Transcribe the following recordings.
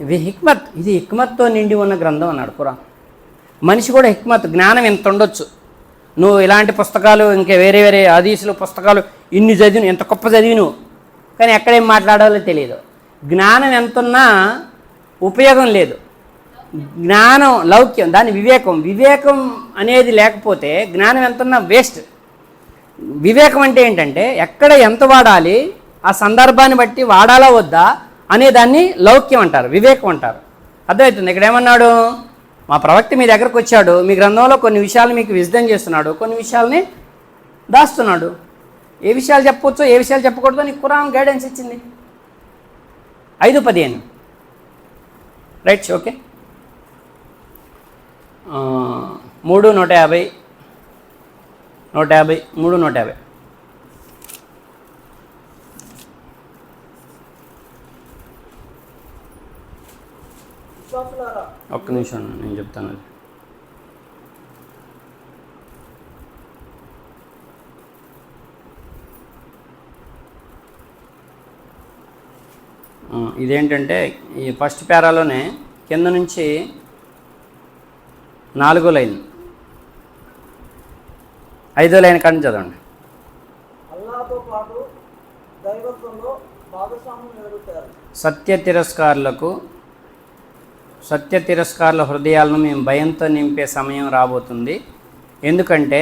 ఇది హిక్మత్ ఇది హిక్మత్తో నిండి ఉన్న గ్రంథం అన్నాడు పురాణం మనిషి కూడా హిక్మత్ జ్ఞానం ఎంత ఉండొచ్చు? నువ్వు ఇలాంటి పుస్తకాలు ఇంకా వేరే వేరే ఆదీసులు పుస్తకాలు ఇన్ని చదివిను ఎంత గొప్ప చదివిను కానీ ఎక్కడేం మాట్లాడాలో తెలియదు జ్ఞానం ఎంతున్నా ఉపయోగం లేదు. జ్ఞానం లౌక్యం దాని వివేకం. వివేకం అనేది లేకపోతే జ్ఞానం ఎంతున్నా వేస్ట్. వివేకం అంటే ఏంటంటే ఎక్కడ ఎంత వాడాలి ఆ సందర్భాన్ని బట్టి వాడాలా వద్దా? అనేదాన్ని లౌక్యం అంటారు వివేకం అంటారు. అర్థమవుతుంది? ఇక్కడ ఏమన్నాడు? మా ప్రవక్త మీ దగ్గరకు వచ్చాడు మీ గ్రంథంలో కొన్ని విషయాలు మీకు విజదం చేస్తున్నాడు కొన్ని విషయాల్ని దాస్తున్నాడు. ఏ విషయాలు చెప్పవచ్చో ఏ విషయాలు చెప్పకూడదో నీకు కురాన్ గైడెన్స్ ఇచ్చింది. ఐదు పదిహేను. రైట్ ఓకే మూడు నూట యాభై నూట యాభై మూడు నూట యాభై. ఒక్క నిమిషం నేను చెప్తాను. అది ఇదేంటంటే ఈ ఫస్ట్ పేరాలోనే కింద నుంచి నాలుగో లైన్. ఐదో లైన్ కానీ చదవండి. సత్య తిరస్కారులకు సత్య తిరస్కారుల హృదయాలను మేము భయంతో నింపే సమయం రాబోతుంది. ఎందుకంటే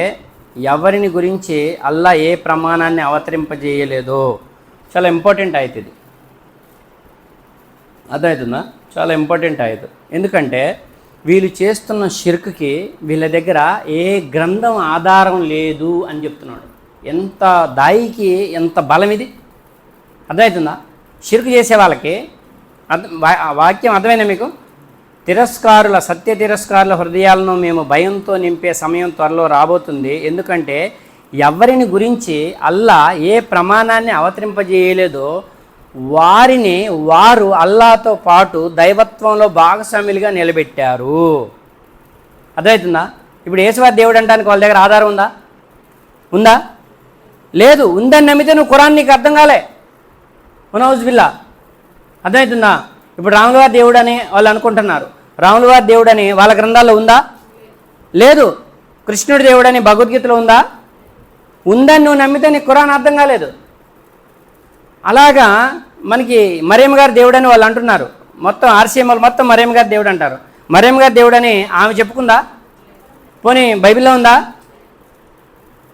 ఎవరిని గురించి అల్లా ఏ ప్రమాణాన్ని అవతరింపజేయలేదో చాలా ఇంపార్టెంట్ అవుతుంది ఇది. అర్థమవుతుందా చాలా ఇంపార్టెంట్ అవుతుంది ఎందుకంటే వీళ్ళు చేస్తున్న షిర్క్కి వీళ్ళ దగ్గర ఏ గ్రంథం ఆధారం లేదు అని చెప్తున్నాడు. ఎంత దాయికి ఎంత బలం ఇది? అర్థమవుతుందా షిర్క్ చేసే వాళ్ళకి అర్థం వాక్యం అర్థమైనా మీకు? తిరస్కారుల సత్య తిరస్కారుల హృదయాలను మేము భయంతో నింపే సమయం త్వరలో రాబోతుంది. ఎందుకంటే ఎవరిని గురించి అల్లా ఏ ప్రమాణాన్ని అవతరింపజేయలేదో వారిని వారు అల్లాతో పాటు దైవత్వంలో భాగస్వాములుగా నిలబెట్టారు. అర్థమవుతుందా? ఇప్పుడు యేసువారి దేవుడు అంటానికి వాళ్ళ దగ్గర ఆధారం ఉందా? ఉందా? లేదు. ఉందని నమ్మితే నువ్వు ఖురాన్ నీకు అర్థం కాలే. మనోజ్ బిల్లా. అర్థమవుతుందా? ఇప్పుడు రాములవారి దేవుడు అని వాళ్ళు అనుకుంటున్నారు. రాములవారి దేవుడు అని వాళ్ళ గ్రంథాల్లో ఉందా? లేదు. కృష్ణుడి దేవుడు అని భగవద్గీతలో ఉందా? ఉందని నువ్వు నమ్మితే నీకు కురాన్ అర్థం కాలేదు. అలాగా మనకి మరేం గారి దేవుడు అని వాళ్ళు అంటున్నారు? మొత్తం ఆర్సీఎంఎల్ మొత్తం మరేం గారి దేవుడు అంటారు? మరేం గారి దేవుడు అని ఆమె చెప్పుకుందా? పోనీ బైబిల్లో ఉందా?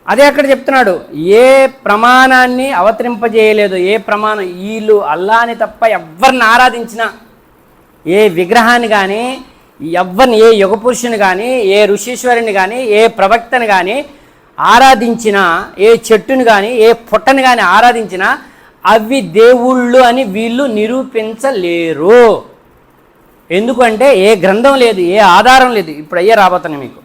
అదే అక్కడ చెప్తున్నాడు. ఏ ప్రమాణాన్ని అవతరింపజేయలేదు. ఏ ప్రమాణం? వీళ్ళు అల్లాని తప్ప ఎవరిని ఆరాధించినా ఏ విగ్రహాన్ని కానీ ఎవ్వని ఏ యుగ పురుషుని కానీ ఏ ఋషీశ్వరుని కానీ ఏ ప్రవక్తని కానీ ఆరాధించినా ఏ చెట్టుని కానీ ఏ పుట్టను కానీ ఆరాధించినా అవి దేవుళ్ళు అని వీళ్ళు నిరూపించలేరు. ఎందుకంటే ఏ గ్రంథం లేదు ఏ ఆధారం లేదు. ఇప్పుడు అయ్యే రాబోతున్నాయి మీకు.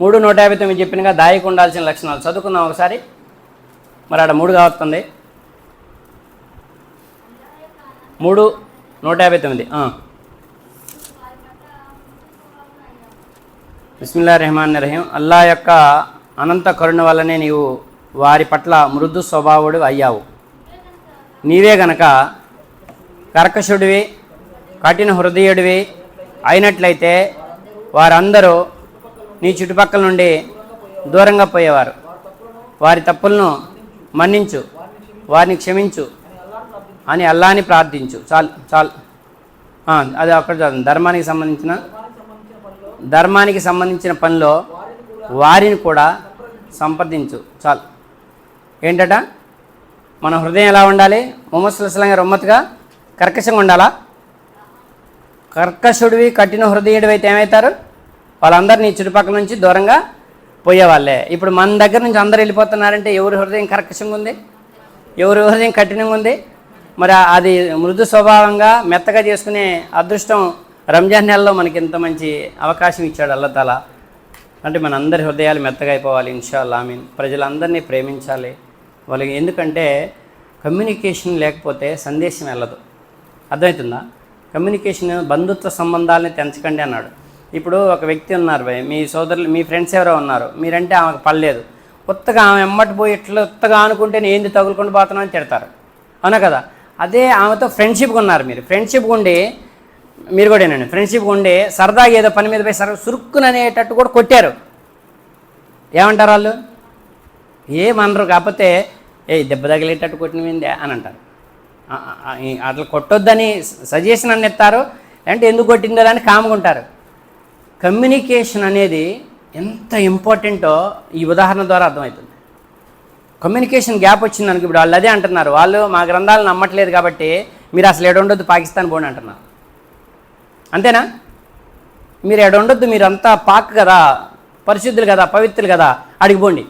మూడు నూట యాభై తొమ్మిది చెప్పినగా దాయకు ఉండాల్సిన లక్షణాలు. చదువుకుందాం ఒకసారి. మరి ఆడ మూడు కావస్తుంది మూడు నూట యాభై తొమ్మిది. బిస్మిల్లా రెహమాన్ రహీం అల్లా యొక్క అనంత కరుణ వల్లనే నీవు వారి పట్ల మృదు స్వభావుడు అయ్యావు. నీవే గనక కర్కశుడివి కఠిన హృదయుడివి అయినట్లయితే వారందరూ నీ చుట్టుపక్కల నుండి దూరంగా పోయేవారు. వారి తప్పులను మన్నించు వారిని క్షమించు అని అల్లాని ప్రార్థించు. చాలు చాలు. అది అక్కడ చదువు. ధర్మానికి సంబంధించిన ధర్మానికి సంబంధించిన పనిలో వారిని కూడా సంప్రదించు. చాలు. ఏంటట? మన హృదయం ఎలా ఉండాలి? ముహమ్మద్ సుల్లాం కర్కశంగా ఉండాలా? కర్కశుడివి కఠిన హృదయుడివి అయితే ఏమవుతారు? వాళ్ళందరూ నీ చుట్టుపక్కల నుంచి దూరంగా పోయేవాళ్ళే. ఇప్పుడు మన దగ్గర నుంచి అందరు వెళ్ళిపోతున్నారంటే ఎవరి హృదయం కర్కశంగా ఉంది? ఎవరి హృదయం కఠినంగా ఉంది? మరి అది మృదు స్వభావంగా మెత్తగా చేసుకునే అదృష్టం రంజాన్ నెలలో మనకి ఇంత మంచి అవకాశం ఇచ్చాడు అల్లతాల అంటే మన అందరి హృదయాలు మెత్తగా అయిపోవాలి ఇన్షాల్లా మీన్ ప్రజలందరినీ ప్రేమించాలి. వాళ్ళకి ఎందుకంటే కమ్యూనికేషన్ లేకపోతే సందేశం వెళ్ళదు. అర్థమవుతుందా? కమ్యూనికేషన్ బంధుత్వ సంబంధాలని తెంచకండి అన్నాడు. ఇప్పుడు ఒక వ్యక్తి ఉన్నారు భయ్ మీ సోదరులు మీ ఫ్రెండ్స్ ఎవరో ఉన్నారు. మీరంటే ఆమెకు పడలేదు. కొత్తగా ఆమె ఎమ్మటి పోయి ఇట్లా కొత్తగా అనుకుంటే నేను ఏంది తగులుకొని పోతున్నాను అని తిడతారు. అవునా కదా? అదే ఆమెతో ఫ్రెండ్షిప్గా ఉన్నారు మీరు. ఫ్రెండ్షిప్ ఉండి మీరు కూడా ఏనండి ఫ్రెండ్షిప్ ఉండి సరదాగా ఏదో పని మీద పోయి సరదా సురుక్కుననేటట్టు కూడా కొట్టారు. ఏమంటారు వాళ్ళు? ఏమనరు కాకపోతే ఏ దెబ్బ తగిలేటట్టు కొట్టినవిందే అని అంటారు. అట్లా కొట్టొద్దని సజెషన్ అని ఇస్తారు. అంటే ఎందుకు కొట్టిందో అని కాముకుంటారు కమ్యూనికేషన్ అనేది ఎంత ఇంపార్టెంటో ఈ ఉదాహరణ ద్వారా అర్థమవుతుంది. కమ్యూనికేషన్ గ్యాప్ వచ్చింది అనుకో ఇప్పుడు వాళ్ళు అదే అంటున్నారు. వాళ్ళు మా గ్రంథాలు నమ్మట్లేదు కాబట్టి మీరు అసలు ఎడుండొద్దు పాకిస్తాన్ పోండి అంటున్నారు. అంతేనా? మీరు ఎడుండొద్దు మీరంతా పాక్ కదా పరిశుద్ధులు కదా పవిత్రులు కదా అడిగిపోండి